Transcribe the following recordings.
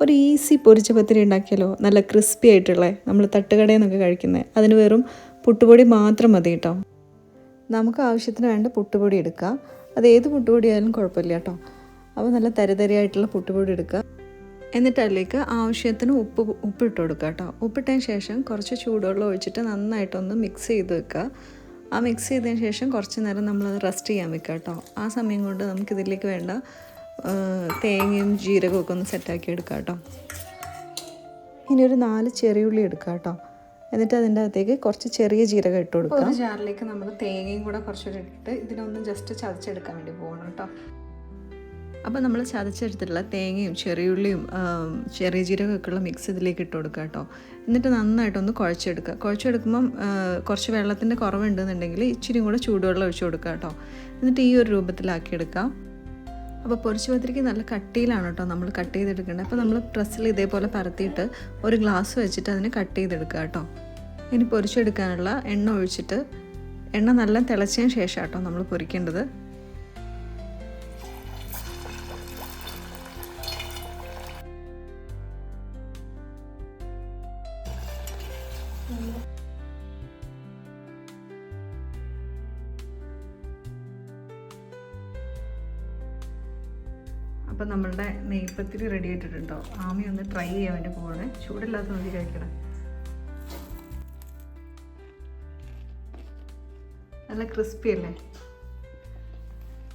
ഒരു ഈസി പൊരിച്ച പത്തിരി ഉണ്ടാക്കിയാലോ? നല്ല ക്രിസ്പി ആയിട്ടുള്ള നമ്മൾ തട്ടുകടയിൽ നിന്നൊക്കെ കഴിക്കുന്നത് അതിന് വെറും പുട്ടുപൊടി മാത്രം മതി കേട്ടോ. നമുക്ക് ആവശ്യത്തിന് വേണ്ട പുട്ടുപൊടി എടുക്കുക അത് ഏത് പുട്ടുപൊടി ആയാലും കുഴപ്പമില്ല കേട്ടോ. അപ്പോൾ നല്ല തരിതരിയായിട്ടുള്ള പുട്ടുപൊടി എടുക്കുക എന്നിട്ട് അതിലേക്ക് ആവശ്യത്തിന് ഉപ്പ് ഉപ്പിട്ട് കൊടുക്കുക കേട്ടോ. ഉപ്പിട്ടതിന് ശേഷം കുറച്ച് ചൂടുവെള്ളം ഒഴിച്ചിട്ട് നന്നായിട്ടൊന്ന് മിക്സ് ചെയ്ത് വെക്കുക. ആ മിക്സ് ചെയ്തതിന് ശേഷം കുറച്ച് നേരം നമ്മളത് റെസ്റ്റ് ചെയ്യാൻ വെക്കുക കേട്ടോ. ആ സമയം കൊണ്ട് നമുക്കിതിലേക്ക് വേണ്ട തേങ്ങയും ജീരകവും ഒക്കെ ഒന്ന് സെറ്റാക്കി എടുക്കാം കേട്ടോ. ഇനി ഒരു നാല് ചെറിയുള്ളി എടുക്കാം കേട്ടോ. എന്നിട്ട് അതിന്റെ അകത്തേക്ക് കുറച്ച് ചെറിയ ജീരകം ഇട്ട് കൊടുക്കാം. ഒരു ജാറിലേക്ക് നമ്മൾ തേങ്ങയും കൂടെ കുറച്ചുകൂടി ഇട്ടിട്ട് ഇതിനൊന്നും ജസ്റ്റ് ചതച്ചെടുക്കാൻ വേണ്ടി പോകണം കേട്ടോ. അപ്പോൾ നമ്മൾ ചതച്ചെടുത്തിട്ടുള്ള തേങ്ങയും ചെറിയുള്ളിയും ഉള്ളിയും ചെറിയ ജീരകമൊക്കെ ഉള്ള മിക്സ് ഇതിലേക്ക് ഇട്ട് കൊടുക്കുക കേട്ടോ. എന്നിട്ട് നന്നായിട്ടൊന്ന് കുഴച്ചെടുക്കുക കുഴച്ചെടുക്കുമ്പം കുറച്ച് വെള്ളത്തിന്റെ കുറവുണ്ടെന്നുണ്ടെങ്കിൽ ഇച്ചിരി കൂടെ ചൂടുവെള്ളം ഒഴിച്ചു കൊടുക്കുക കേട്ടോ. എന്നിട്ട് ഈ ഒരു രൂപത്തിലാക്കി എടുക്കാം അപ്പോൾ പൊരിച്ചു പത്തിരിക്ക് നല്ല കട്ടിയിലാണ് കേട്ടോ നമ്മൾ കട്ട് ചെയ്തെടുക്കേണ്ടത് അപ്പോൾ നമ്മൾ പ്രസ്സിൽ ഇതേപോലെ പരത്തിയിട്ട് ഒരു ഗ്ലാസ് വെച്ചിട്ട് അതിന് കട്ട് ചെയ്തെടുക്കുക കേട്ടോ. ഇനി പൊരിച്ചെടുക്കാനുള്ള എണ്ണ ഒഴിച്ചിട്ട് എണ്ണ നല്ല തിളച്ചതിന് ശേഷം കേട്ടോ നമ്മൾ പൊരിക്കേണ്ടത്. അപ്പം നമ്മളുടെ നെയ്പത്തിരി റെഡി ആയിട്ടിട്ടുണ്ടോ? ആമി ഒന്ന് ട്രൈ ചെയ്യാൻ വേണ്ടി പോവാണ്. ചൂടില്ലാത്ത മതി കഴിക്കണം. നല്ല ക്രിസ്പി അല്ലേ?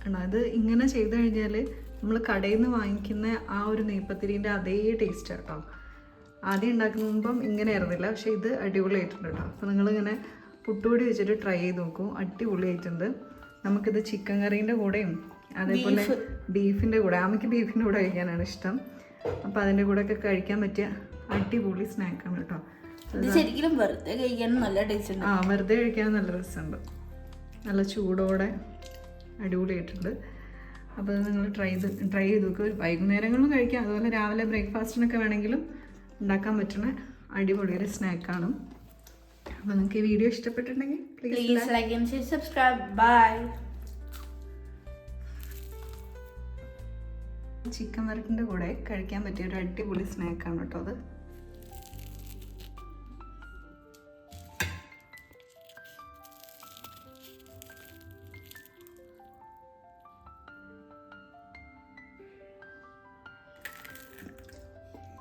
ആണോ? അത് ഇങ്ങനെ ചെയ്ത് കഴിഞ്ഞാൽ നമ്മൾ കടയിൽ നിന്ന് വാങ്ങിക്കുന്ന ആ ഒരു നെയ്പ്പത്തിരീന്റെ അതേ ടേസ്റ്റ് കേട്ടോ ആദ്യം ഉണ്ടാക്കുമ്പം ഇങ്ങനെ ആയിരുന്നില്ല. പക്ഷേ ഇത് അടിപൊളിയായിട്ടുണ്ട് കേട്ടോ അപ്പോൾ നിങ്ങളിങ്ങനെ പുട്ടുപൊടി വെച്ചിട്ട് ട്രൈ ചെയ്ത് നോക്കൂ. അടിപൊളിയായിട്ടുണ്ട്. നമുക്കിത് ചിക്കൻ കറീന്റെ കൂടെയും അതേപോലെ ബീഫിന്റെ കൂടെ അമ്മയ്ക്ക് ബീഫിന്റെ കൂടെ കഴിക്കാനാണ് ഇഷ്ടം. അപ്പോൾ അതിന്റെ കൂടെ ഒക്കെ കഴിക്കാൻ പറ്റിയ അടിപൊളി സ്നാക്കാണ് കേട്ടോ. ശരിക്കും വെറുതെ കഴിക്കാൻ നല്ല ടേസ്റ്റ് ഉണ്ട്. ആ വെറുതെ കഴിക്കാൻ നല്ല രസമുണ്ട്. നല്ല ചൂടോടെ അടിപൊളി ആയിട്ടുണ്ട് അപ്പോൾ അത് നിങ്ങൾ ട്രൈ ചെയ്ത് ട്രൈ ചെയ്ത് നോക്കുക വൈകുന്നേരങ്ങളിലും കഴിക്കാം. അതുപോലെ രാവിലെ ബ്രേക്ക്ഫാസ്റ്റിനൊക്കെ വേണമെങ്കിലും ഉണ്ടാക്കാൻ പറ്റുന്ന അടിപൊളി ഒരു സ്നാക്കാണ്. അപ്പോൾ നിങ്ങൾക്ക് ഈ വീഡിയോ ഇഷ്ടപ്പെട്ടിട്ടുണ്ടെങ്കിൽ please like subscribe bye chicken വരട്ടിന്റെ കൂടെ കഴിക്കാൻ പറ്റിയ ഒരു അടിപൊളി സ്നാക്കാണ് കേട്ടോ അത്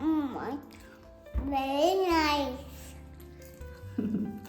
mm, Very nice.